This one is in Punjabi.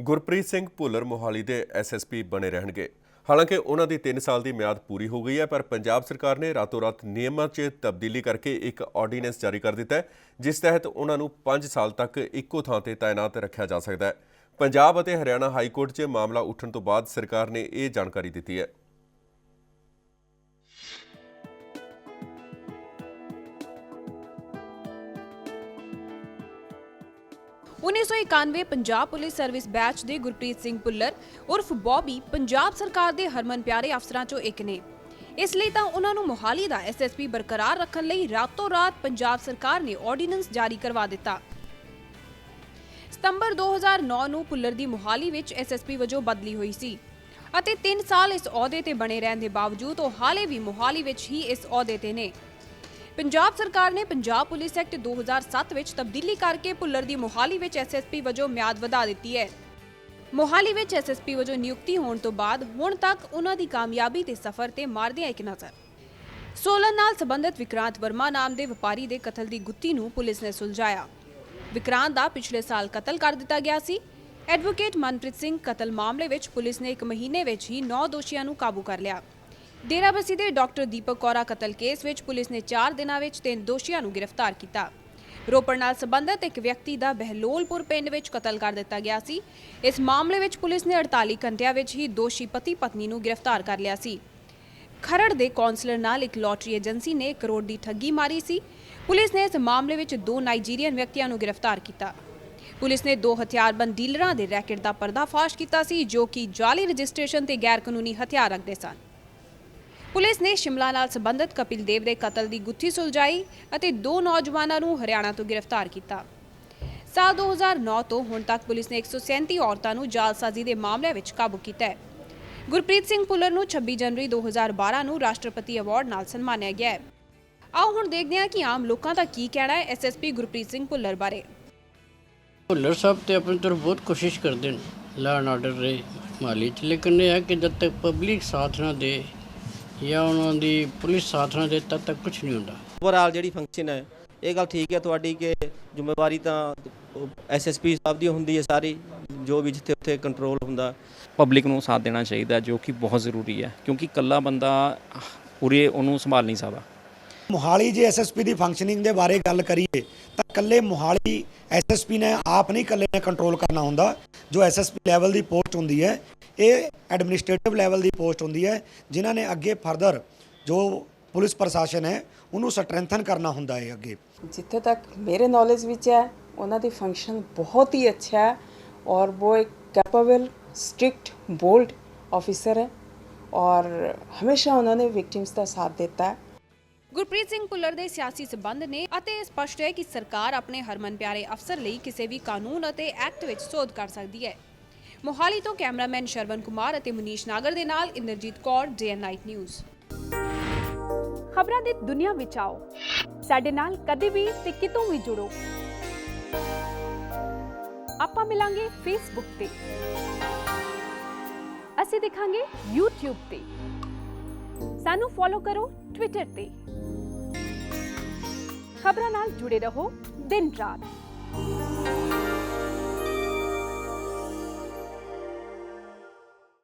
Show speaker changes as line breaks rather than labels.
ਗੁਰਪ੍ਰੀਤ ਸਿੰਘ ਭੁੱਲਰ ਮੋਹਾਲੀ ਦੇ ਐਸਐਸਪੀ ਬਣੇ ਰਹਿਣਗੇ। ਹਾਲਾਂਕਿ ਉਹਨਾਂ ਦੀ 3 ਸਾਲ ਦੀ ਮਿਆਦ ਪੂਰੀ ਹੋ ਗਈ ਹੈ, ਪਰ ਪੰਜਾਬ ਸਰਕਾਰ ਨੇ ਰਾਤੋਂ-ਰਾਤ ਨਿਯਮਾਂ 'ਚ ਤਬਦੀਲੀ ਕਰਕੇ ਇੱਕ ਆਰਡੀਨੈਂਸ ਜਾਰੀ ਕਰ ਦਿੱਤਾ ਹੈ, ਜਿਸ ਤਹਿਤ ਉਹਨਾਂ ਨੂੰ 5 ਸਾਲ ਤੱਕ ਇੱਕੋ ਥਾਂ ਤੇ ਤਾਇਨਾਤ ਰੱਖਿਆ ਜਾ ਸਕਦਾ ਹੈ। ਪੰਜਾਬ ਅਤੇ ਹਰਿਆਣਾ ਹਾਈ ਕੋਰਟ 'ਚ ਮਾਮਲਾ ਉੱਠਣ ਤੋਂ ਬਾਅਦ ਸਰਕਾਰ ਨੇ ਇਹ ਜਾਣਕਾਰੀ ਦਿੱਤੀ ਹੈ।
1991 ਪੰਜਾਬ ਪੁਲਿਸ ਸਰਵਿਸ ਬੈਚ ਦੇ ਗੁਰਪ੍ਰੀਤ ਸਿੰਘ ਪੁੱਲਰ ਉਰਫ ਬੌਬੀ ਪੰਜਾਬ ਸਰਕਾਰ ਦੇ ਹਰਮਨ ਪਿਆਰੇ ਅਫਸਰਾਂ ਚੋਂ ਇੱਕ ਨੇ। ਇਸ ਲਈ ਤਾਂ ਉਹਨਾਂ ਨੂੰ ਮੋਹਾਲੀ ਦਾ ਐਸਐਸਪੀ ਬਰਕਰਾਰ ਰੱਖਣ ਲਈ ਰਾਤੋਂ ਰਾਤ ਪੰਜਾਬ ਸਰਕਾਰ ਨੇ ਆਰਡੀਨੈਂਸ ਜਾਰੀ ਕਰਵਾ ਦਿੱਤਾ। ਸਤੰਬਰ 2009 ਨੂੰ ਪੁੱਲਰ ਦੀ ਮੋਹਾਲੀ ਵਿੱਚ ਐਸਐਸਪੀ ਵਜੋਂ ਬਦਲੀ ਹੋਈ ਸੀ ਅਤੇ 3 ਸਾਲ ਇਸ ਅਹੁਦੇ ਤੇ ਬਣੇ ਰਹਿਣ ਦੇ ਬਾਵਜੂਦ ਉਹ ਹਾਲੇ ਵੀ ਮੋਹਾਲੀ ਵਿੱਚ ਹੀ ਇਸ ਅਹੁਦੇ ਤੇ ਨੇ। ਪੰਜਾਬ ਸਰਕਾਰ ਨੇ ਪੰਜਾਬ ਪੁਲਿਸ ਐਕਟ 2007 ਵਿੱਚ ਤਬਦੀਲੀ ਕਰਕੇ ਭੁੱਲਰ ਦੀ ਮੋਹਾਲੀ ਵਿੱਚ ਐਸਐਸਪੀ ਵਜੋਂ ਮਿਆਦ ਵਧਾ ਦਿੱਤੀ ਹੈ। ਮੋਹਾਲੀ ਵਿੱਚ ਐਸਐਸਪੀ ਵਜੋਂ ਨਿਯੁਕਤੀ ਹੋਣ ਤੋਂ ਬਾਅਦ ਹੁਣ ਤੱਕ ਉਹਨਾਂ ਦੀ ਕਾਮਯਾਬੀ ਤੇ ਸਫ਼ਰ ਤੇ ਮਾਰਦਿਆਂ ਇੱਕ ਨਜ਼ਰ। ਸੋਲਨ ਨਾਲ ਸੰਬੰਧਿਤ ਵਿਕਰਾਂਤ ਵਰਮਾ ਨਾਮ ਦੇ ਵਪਾਰੀ ਦੇ ਕਤਲ ਦੀ ਗੁੱਤੀ ਨੂੰ ਪੁਲਿਸ ਨੇ ਸੁਲਝਾਇਆ। ਵਿਕਰਾਂਤ ਦਾ ਪਿਛਲੇ ਸਾਲ ਕਤਲ ਕਰ ਦਿੱਤਾ ਗਿਆ ਸੀ। ਐਡਵੋਕੇਟ ਮਨਪ੍ਰੀਤ ਸਿੰਘ ਕਤਲ ਮਾਮਲੇ ਵਿੱਚ ਪੁਲਿਸ ਨੇ ਇੱਕ ਮਹੀਨੇ ਵਿੱਚ ਹੀ 9 ਦੋਸ਼ੀਆਂ ਨੂੰ ਕਾਬੂ ਕਰ ਲਿਆ। ਡੇਰਾਬੱਸੀ ਦੇ ਡਾਕਟਰ ਦੀਪਕ ਕੌਰਾ ਕਤਲ ਕੇਸ ਵਿੱਚ ਪੁਲਿਸ ਨੇ 4 ਦਿਨਾਂ ਵਿੱਚ ਤਿੰਨ ਦੋਸ਼ੀਆਂ ਨੂੰ ਗ੍ਰਿਫਤਾਰ ਕੀਤਾ। ਰੋਪੜ ਨਾਲ ਸੰਬੰਧਿਤ ਇੱਕ ਵਿਅਕਤੀ ਦਾ ਬਹਿਲੋਲਪੁਰ ਪਿੰਡ ਵਿੱਚ ਕਤਲ ਕਰ ਦਿੱਤਾ ਗਿਆ ਸੀ। ਇਸ ਮਾਮਲੇ ਵਿੱਚ ਪੁਲਿਸ ਨੇ 48 ਘੰਟਿਆਂ ਵਿੱਚ ਹੀ ਦੋਸ਼ੀ ਪਤੀ ਪਤਨੀ ਨੂੰ ਗ੍ਰਿਫਤਾਰ ਕਰ ਲਿਆ ਸੀ। ਖਰੜ ਦੇ ਕੌਂਸਲਰ ਨਾਲ ਇੱਕ ਲੋਟਰੀ ਏਜੰਸੀ ਨੇ ਕਰੋੜ ਦੀ ਠੱਗੀ ਮਾਰੀ ਸੀ। ਪੁਲਿਸ ਨੇ ਇਸ ਮਾਮਲੇ ਵਿੱਚ ਦੋ ਨਾਈਜੀਰੀਅਨ ਵਿਅਕਤੀਆਂ ਨੂੰ ਗ੍ਰਿਫਤਾਰ ਕੀਤਾ। ਪੁਲਿਸ ਨੇ ਦੋ ਹਥਿਆਰਬੰਦ ਡੀਲਰਾਂ ਦੇ ਰੈਕੇਟ ਦਾ ਪਰਦਾਫਾਸ਼ ਕੀਤਾ ਸੀ, ਜੋ ਕਿ ਜਾਲੀ ਰਜਿਸਟ੍ਰੇਸ਼ਨ ਤੇ ਗੈਰ ਕਾਨੂੰਨੀ ਹਥਿਆਰ ਰੱਖਦੇ ਸਨ। ਪੁਲਿਸ ਨੇ ਸ਼ਿਮਲਾ ਨਾਲ ਸੰਬੰਧਿਤ ਕਪਿਲ ਦੇਵ ਦੇ ਕਤਲ ਦੀ ਗੁੱਥੀ ਸੁਲਝਾਈ ਅਤੇ ਦੋ ਨੌਜਵਾਨਾਂ ਨੂੰ ਹਰਿਆਣਾ ਤੋਂ ਗ੍ਰਿਫਤਾਰ ਕੀਤਾ। ਸਾਲ 2009 ਤੋਂ ਹੁਣ ਤੱਕ ਪੁਲਿਸ ਨੇ 137 ਔਰਤਾਂ ਨੂੰ ਜਾਲਸਾਜ਼ੀ ਦੇ ਮਾਮਲੇ ਵਿੱਚ ਕਾਬੂ ਕੀਤਾ ਹੈ। ਗੁਰਪ੍ਰੀਤ ਸਿੰਘ ਪੁੱਲਰ ਨੂੰ 26 ਜਨਵਰੀ 2012 ਨੂੰ ਰਾਸ਼ਟਰਪਤੀ ਅਵਾਰਡ ਨਾਲ ਸਨਮਾਨਿਆ ਗਿਆ ਹੈ। ਆਓ ਹੁਣ ਦੇਖਦੇ ਹਾਂ ਕਿ ਆਮ ਲੋਕਾਂ ਦਾ ਕੀ ਕਹਿਣਾ ਹੈ ਐਸਐਸਪੀ ਗੁਰਪ੍ਰੀਤ ਸਿੰਘ ਪੁੱਲਰ ਬਾਰੇ।
ਭੁੱਲਰ ਸਾਹਿਬ ਤੇ ਆਪਣੀ ਤਰਫ ਬਹੁਤ ਕੋਸ਼ਿਸ਼ ਕਰਦੇ ਨੇ ਲਾਅ ਐਂਡ ਆਰਡਰ ਦੇ ਮਾਲੀ ਚ, ਲੇਕਿਨ ਇਹ ਹੈ ਕਿ ਜਦ ਤੱਕ ਪਬਲਿਕ ਸਾਥ ਨਾ ਦੇ ਜਾਂ ਉਹਨਾਂ ਦੀ ਪੁਲਿਸ ਸਾਥ ਨਾ ਦੇ ਤਦ ਤੱਕ ਕੁਝ ਨਹੀਂ ਹੁੰਦਾ।
ਓਵਰਆਲ ਜਿਹੜੀ ਫੰਕਸ਼ਨ ਹੈ ਇਹ ਗੱਲ ਠੀਕ ਹੈ ਤੁਹਾਡੀ ਕਿ ਜ਼ਿੰਮੇਵਾਰੀ ਤਾਂ ਐਸਐਸਪੀ ਸਾਹਿਬ ਦੀ ਹੁੰਦੀ ਹੈ ਸਾਰੀ ਜੋ ਵੀ ਜਿੱਥੇ ਉੱਥੇ ਕੰਟਰੋਲ ਹੁੰਦਾ।
ਪਬਲਿਕ ਨੂੰ ਸਾਥ ਦੇਣਾ ਚਾਹੀਦਾ ਜੋ ਕਿ ਬਹੁਤ ਜ਼ਰੂਰੀ ਹੈ ਕਿਉਂਕਿ ਇਕੱਲਾ ਬੰਦਾ ਪੂਰੇ ਉਹਨੂੰ ਸੰਭਾਲ ਨਹੀਂ ਸਕਦਾ।
ਮੋਹਾਲੀ ਜੇ ਐਸਐਸਪੀ ਦੀ ਫੰਕਸ਼ਨਿੰਗ ਦੇ ਬਾਰੇ ਗੱਲ ਕਰੀਏ ਤਾਂ ਕੱਲੇ ਮੋਹਾਲੀ ਐਸਐਸਪੀ ਨੇ ਆਪ ਨਹੀਂ ਕੱਲੇ ਨੇ ਕੰਟਰੋਲ ਕਰਨਾ ਹੁੰਦਾ। ਜੋ ਐਸਐਸਪੀ ਲੈਵਲ ਦੀ ਪੋਸਟ ਹੁੰਦੀ ਹੈ ਇਹ ਐਡਮਿਨਿਸਟ੍ਰੇਟਿਵ ਲੈਵਲ ਦੀ ਪੋਸਟ ਹੁੰਦੀ ਹੈ ਜਿਨ੍ਹਾਂ ਨੇ ਅੱਗੇ ਫਰਦਰ ਜੋ ਪੁਲਿਸ ਪ੍ਰਸ਼ਾਸਨ ਹੈ ਉਹਨੂੰ ਸਟਰੈਂਥਨ ਕਰਨਾ ਹੁੰਦਾ ਹੈ ਅੱਗੇ।
ਜਿੱਥੇ ਤੱਕ ਮੇਰੇ ਨੌਲੇਜ ਵਿੱਚ ਹੈ ਉਹਨਾਂ ਦੀ ਫੰਕਸ਼ਨ ਬਹੁਤ ਹੀ ਅੱਛਾ ਹੈ ਔਰ ਉਹ ਇੱਕ ਕੈਪੇਬਲ ਸਟ੍ਰਿਕਟ ਬੋਲਡ ਆਫੀਸਰ ਹੈ ਔਰ ਹਮੇਸ਼ਾ ਉਹਨਾਂ ਨੇ ਵਿਕਟਿਮਸ ਦਾ ਸਾਥ ਦਿੱਤਾ ਹੈ।
ਗੁਰਪ੍ਰੀਤ ਸਿੰਘ ਭੁੱਲਰ ਦੇ ਸਿਆਸੀ ਸਬੰਧ ਨੇ ਅਤੇ ਇਹ ਸਪਸ਼ਟ ਹੈ ਕਿ ਸਰਕਾਰ ਆਪਣੇ ਹਰਮਨ ਪਿਆਰੇ ਅਫਸਰ ਲਈ ਕਿਸੇ ਵੀ ਕਾਨੂੰਨ ਅਤੇ ਐਕਟ ਵਿੱਚ ਸੋਧ ਕਰ ਸਕਦੀ ਹੈ। ਮੋਹਾਲੀ ਤੋਂ ਕੈਮਰਾਮੈਨ ਸ਼ਰਵਨ ਕੁਮਾਰ ਅਤੇ ਮਨੀਸ਼ ਨਾਗਰ ਦੇ ਨਾਲ Inderjit Kaur day night news.
ਖਬਰਾਂ ਦੀ ਦੁਨੀਆ ਵਿੱਚ ਆਓ। ਸਾਡੇ ਨਾਲ ਕਦੇ ਵੀ ਤੇ ਕਿਤੋਂ ਵੀ ਜੁੜੋ। ਆਪਾਂ ਮਿਲਾਂਗੇ ਫੇਸਬੁੱਕ ਤੇ। ਅਸੀਂ ਦਿਖਾਂਗੇ YouTube ਤੇ। ਸਾਨੂੰ ਫੋਲੋ ਕਰੋ Twitter ਤੇ। ਖਬਰਾਂ ਨਾਲ ਜੁੜੇ ਰਹੋ ਦਿਨ ਰਾਤ।